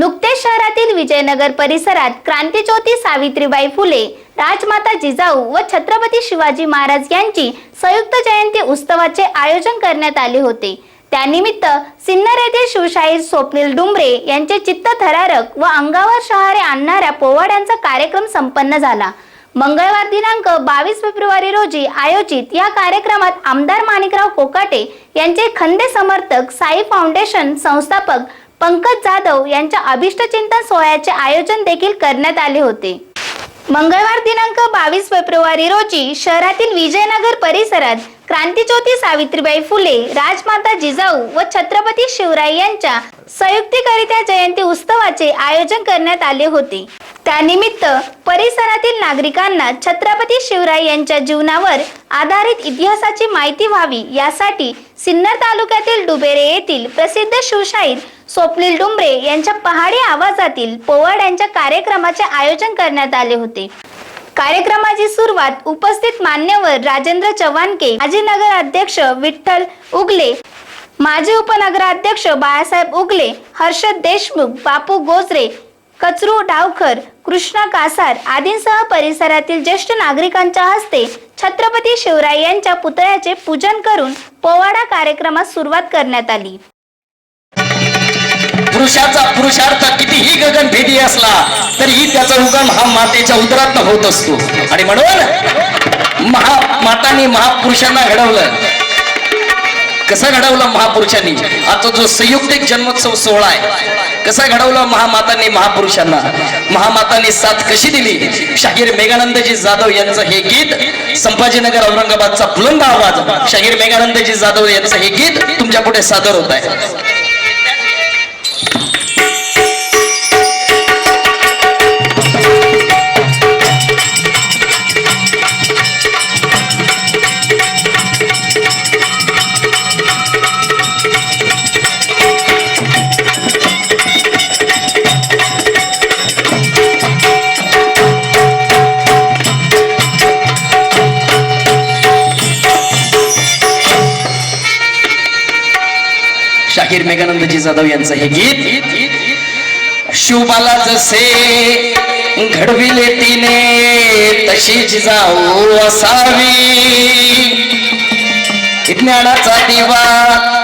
नुकतेच शहरातील विजयनगर परिसरात क्रांतीज्योती सावित्रीबाई फुले राजमाता जिजाऊ व छत्रपती शिवाजी महाराज यांची संयुक्त जयंती उत्सवाचे आयोजन करण्यात आले होते. त्यानिमित्त सिन्नर येथील शिवशाहीर स्वप्नील डुंबरे यांचे चित्तथरारक व अंगावर शहारे आणणाऱ्या पोवाड्यांचा कार्यक्रम संपन्न झाला. मंगळवार दिनांक बावीस फेब्रुवारी रोजी आयोजित या कार्यक्रमात आमदार माणिकराव कोकाटे यांचे खंदे समर्थक साई फाउंडेशन संस्थापक पंकज जाधव यांच्या अभिष्टचिंतन सोहळ्याचे आयोजन देखील करण्यात आले होते. मंगळवार दिनांक बावीस फेब्रुवारी रोजी शहरातील विजयनगर परिसरात क्रांतीज्योती सावित्रीबाई फुले राजमाता जिजाऊ व छत्रपती शिवराय यांच्या संयुक्तिकरित्या जयंती उत्सवाचे आयोजन करण्यात आले होते. त्यानिमित्त परिसरातील नागरिकांना छत्रपती शिवराय यांच्या जीवनावर आधारित इतिहासाची माहिती व्हावी यासाठी सिन्नर तालुक्यातील डुबेरे येथील प्रसिद्ध शिवशाहीर स्वप्नील डुंबरे यांच्या पहाडी आवाजातील पोवाड्यांच्या कार्यक्रमाचे आयोजन करण्यात आले होते. कार्यक्रमाची सुरुवात उपस्थित मान्यवर राजेंद्र चव्हाणके माजी नगर अध्यक्ष विठ्ठल उगले माजी उपनगराध्यक्ष बाळासाहेब उगले हर्षद देशमुख बापू गोजरे कचरू डावखर कृष्णा कासार आदींसह परिसरातील ज्येष्ठ नागरिकांच्या हस्ते छत्रपती शिवराय यांच्या पुतळ्याचे पूजन करून पोवाडा कार्यक्रमास सुरुवात करण्यात आली. पुरुषाचा पुरुषार्थ कितीही गगनभेदी असला तरीही त्याचा उगम हा मातेच्या उदरात होत असतो. आणि म्हणून महामातांनी महापुरुषांना घडवलं. कसं घडवलं महापुरुषांनी? आता जो संयुक्तिक जन्मोत्सव सोहळा आहे कसा घडवलं महामातांनी महापुरुषांना? महामातांनी साथ कशी दिली? शाहीर मेघानंदजी जाधव यांचं हे गीत संभाजीनगर औरंगाबादचा बुलंद आवाज शाहीर मेघानंदजी जाधव यांचं हे गीत तुमच्यापुढे सादर होत आहे. शाहीर जाधव यांचं हे गीत. शिवबाला जसे घडविले तिने तशी जाऊ असावी. ज्ञानाचा दिवा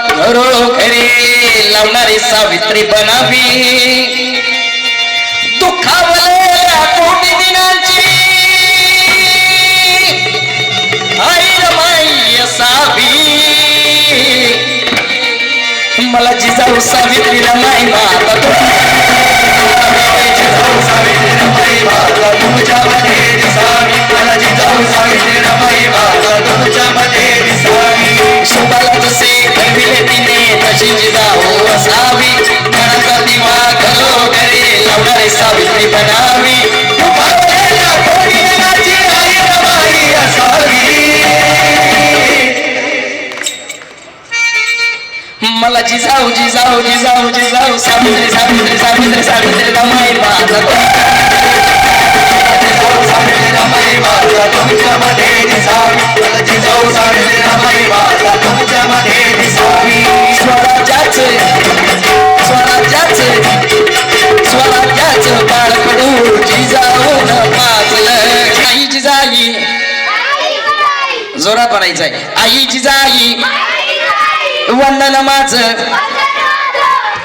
घरोघरी लावणारी सावित्री बनावी. दुःखावलेल्या कोटी मला जिजाऊ सावित्रीला नाही माता जिजाऊ सावित्री रमाई माता तुमच्यामध्ये दिसावी मला जिजाऊ सावित्री रमाई माता तुमच्यामध्ये दिसावी शोभाला जसे तिने तशी जिजाऊ हो असावी. दिवा जिजाऊ जिजाऊ जिजाऊ जिजाऊ सावित्री सावित्री सावित्री सावित्री रमाई माझा जिजाऊ सावित्री रमाई माझा तुमच्यामध्ये दिसावी. जिजाऊ सावित्री रमाई माझा तुमच्यामध्ये दिसावी. स्वराज्याचे स्वराज्याचे स्वराज्याचं बाळकडू जिजाऊन पाजलं आई जिजाई. जोरात म्हणायचंय. आई जिजाई. वंदन माझ.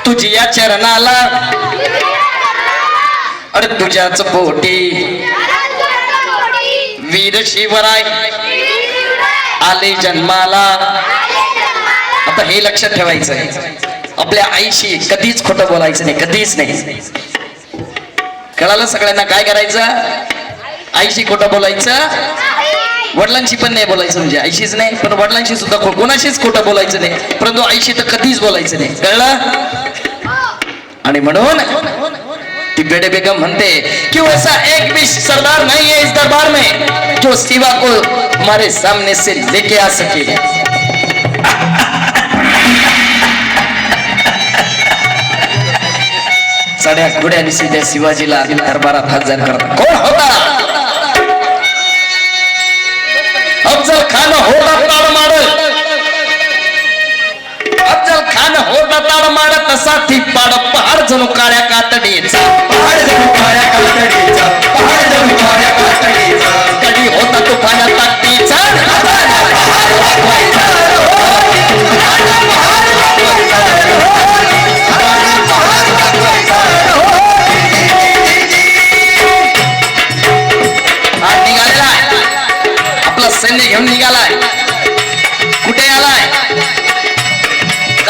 तुझी या चरणाला. अरे तुझ्याच पोटी. वीर शिवराय. आले जन्माला. आता हे लक्षात ठेवायचं आहे. आपल्या आईशी कधीच खोटं बोलायचं नाही कधीच नाही. कळालं सगळ्यांना काय करायचं? आईशी खोटं बोलायचं? वडिलांशी पण नाही बोलायचं म्हणजे आईशीच नाही पण वडिलांशी सुद्धा कोणाशीच खोटं बोलायचं नाही परंतु आईशी तर कधीच बोलायचं नाही. कळलं? आणि म्हणून ती बेडे बेगम म्हणते कि वैसा एक भी सरदार नहीं है इस दरबार में जो सिवा को हमारे सामने से लेके आ सके? साड्या घोड्या त्या शिवाजीला दरबारात हजर करतात. कोण होता? खान होता ताड मारल अफजल खान होता ताड माड तसा थिप्पाड पहाड जणू काळ्या कातडीचा. पहाड जणू काळ्या कातडीचा.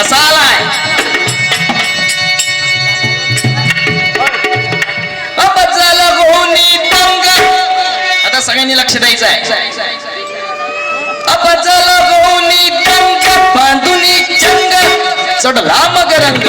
कसा आलाय आता सगळ्यांनी लक्ष द्यायचं आहे अबजल गोनी दंग बांधुनी चंग. चढला मग रंग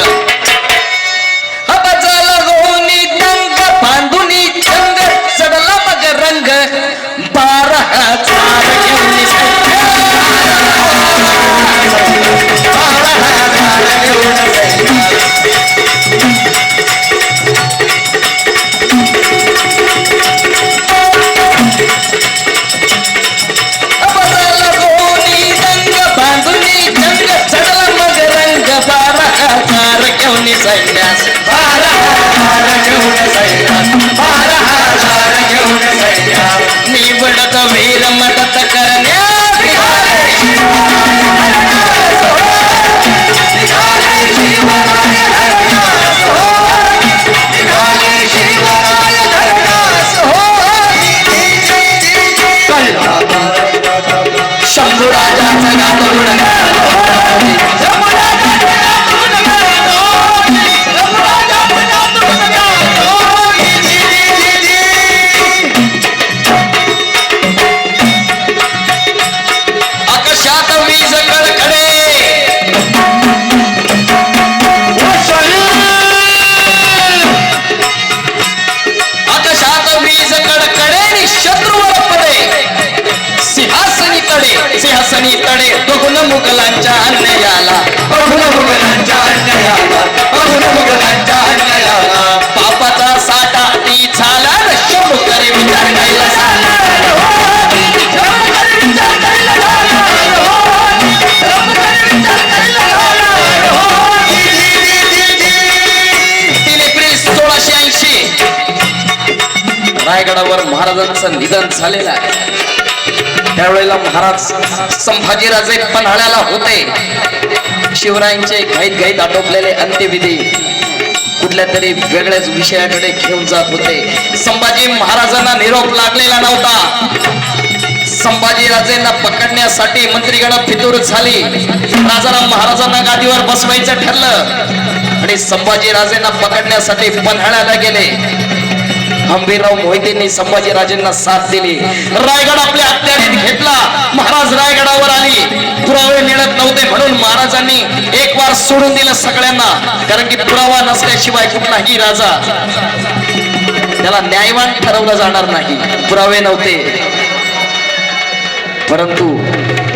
सैन्यास बारा हजार घेऊन सैन्यात बारा हजार घेऊन सैन्यात निवडत वीर मदत महाराजांचं निधन झालेलं आहे. त्यावेळेला महाराज संभाजीराजे पन्हाळ्याला होते. शिवरायांचे घाईत घाईत आटोपलेले अंत्यविधी कुठल्या तरी वेगळ्याच विषयाकडे घेऊन जात होते. संभाजी महाराजांना निरोप लागलेला नव्हता. संभाजीराजेंना पकडण्यासाठी मंत्रीगण फितूर झाली. राजाराम महाराजांना गादीवर बसवायचं ठरलं. आणि संभाजीराजेंना पकडण्यासाठी पन्हाळ्याला गेले. हंबीरराव मोहितेंनी संभाजीराजेंना साथ दिली. रायगड आपल्या अखत्यारीत घेतला. महाराज रायगडावर आली. पुरावे मिळत नव्हते म्हणून महाराजांनी एक वार सोडून दिलं सगळ्यांना. कारण की पुरावा नसल्याशिवाय कुठलाही राजा त्याला न्यायवान ठरवलं जाणार नाही. पुरावे नव्हते. परंतु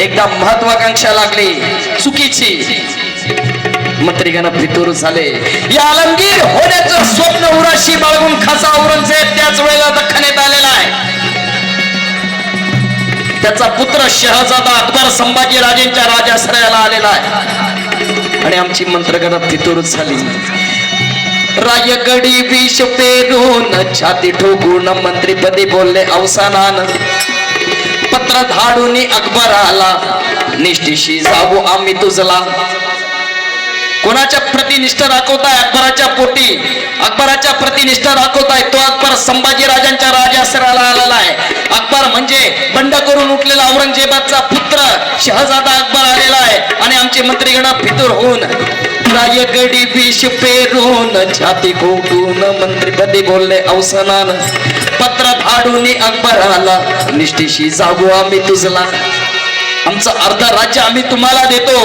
एकदा महत्वाकांक्षा लागली. चुकीची. मंत्रीगण फितूर झाले. या आलमगीर होण्याचं स्वप्न उराशी बाळगून खासा औरंगजेब त्याच वेळेला दख्खनेत आलेला आहे. त्याचा पुत्र शहजादा अकबर संभाजी राजेंच्या राजाश्रयाला आलेला आहे. आणि आमची मंत्रगण फितूर झाली. रायगडी विष पेरून छाती ठोकून मंत्रीपदी बोलले अवसानान पत्र धाडून अकबर आला निष्ठीशी जाऊ आम्ही तुझला. कोणाच्या प्रतिनिष्ठा दाखवताय? अकबराच्या पोटी. अकबराच्या प्रतिनिष्ठा दाखवताय. तो अकबर संभाजी राजांच्या राजासराला आलेला आहे. अकबर म्हणजे बंड करून उठलेला औरंगजेबाचा पुत्र शहजादा अकबर आलेला आहे. आणि आमचे मंत्रीगण फितूर होऊन रायगडी विष पेरून छाती खोटून मंत्रीपदी बोलले अवसनान पत्र धाडून अकबर आला निष्ठीशी जागू आम्ही तुझला. आमचं अर्ध राज्य आम्ही तुम्हाला देतो.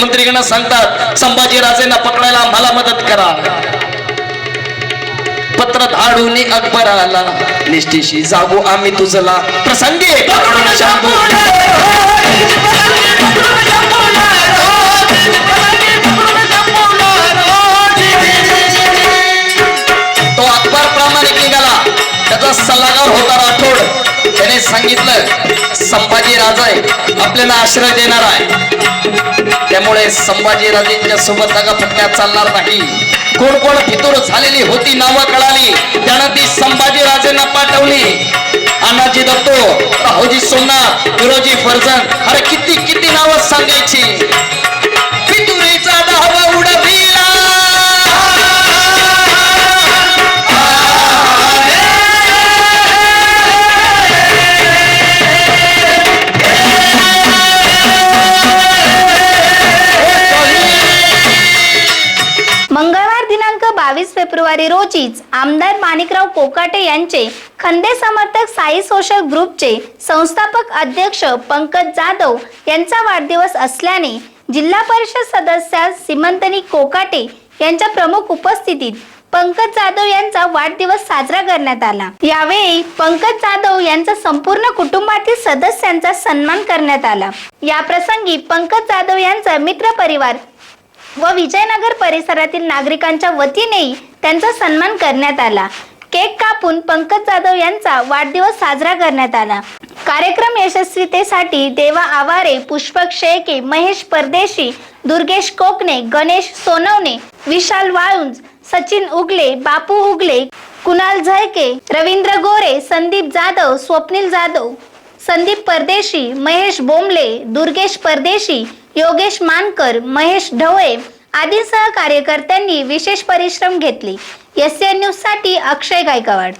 मंत्रीगण सांगतात संभाजीराजेंना पकडायला आम्हाला मदत करा. पत्र धाडून अकबर आला निष्ठीशी जागो आम्ही तुझला. प्रसंगी त्याचा सल्लागार होता राठोड. त्याने सांगितलं संभाजी राजा आहे आपल्याला आश्रय देणार आहे. त्यामुळे संभाजी राजेंच्या सोबत फटक्यात चालणार नाही. कोण कोण फितूर झालेली होती नावं कळाली. त्यानं ती संभाजी राजेंना पाठवली. अण्णाजी दत्तो राहोजी सोमनाथ विरोजी फरजन अरे किती किती नावं सांगायची? मंगळवार दिनांक बावीस फेब्रुवारी रोजीच आमदार माणिकराव कोकाटे यांचे खंदे समर्थक साई सोशल ग्रुपचे संस्थापक अध्यक्ष पंकज जाधव यांचा वाढदिवस असल्याने जिल्हा परिषद सदस्य सिमंतनी कोकाटे यांच्या प्रमुख उपस्थितीत पंकज जाधव यांचा वाढदिवस साजरा करण्यात आला. यावेळी पंकज जाधव यांचा संपूर्ण कुटुंबातील सदस्यांचा सन्मान करण्यात आला. या प्रसंगी पंकज जाधव यांचा मित्र परिवार व विजयनगर परिसरातील नागरिकांच्या वतीनेही त्यांचा सन्मान करण्यात आला. केक कापून पंकज जाधव यांचा वाढदिवस साजरा करण्यात आला. कार्यक्रम यशस्वीतेसाठी देवा आवारे पुष्पक शेळके महेश परदेशी दुर्गेश कोकणे गणेश सोनवणे विशाल वाळुंज सचिन उगले बापू उगले कुणाल झळके रवींद्र गोरे संदीप जाधव स्वप्नील जाधव संदीप परदेशी महेश बोंबले दुर्गेश परदेशी योगेश मानकर महेश ढवळे आदी सह कार्यकर्त्यांनी विशेष परिश्रम घेतले. एस एनसाठी अक्षय गायकवाड.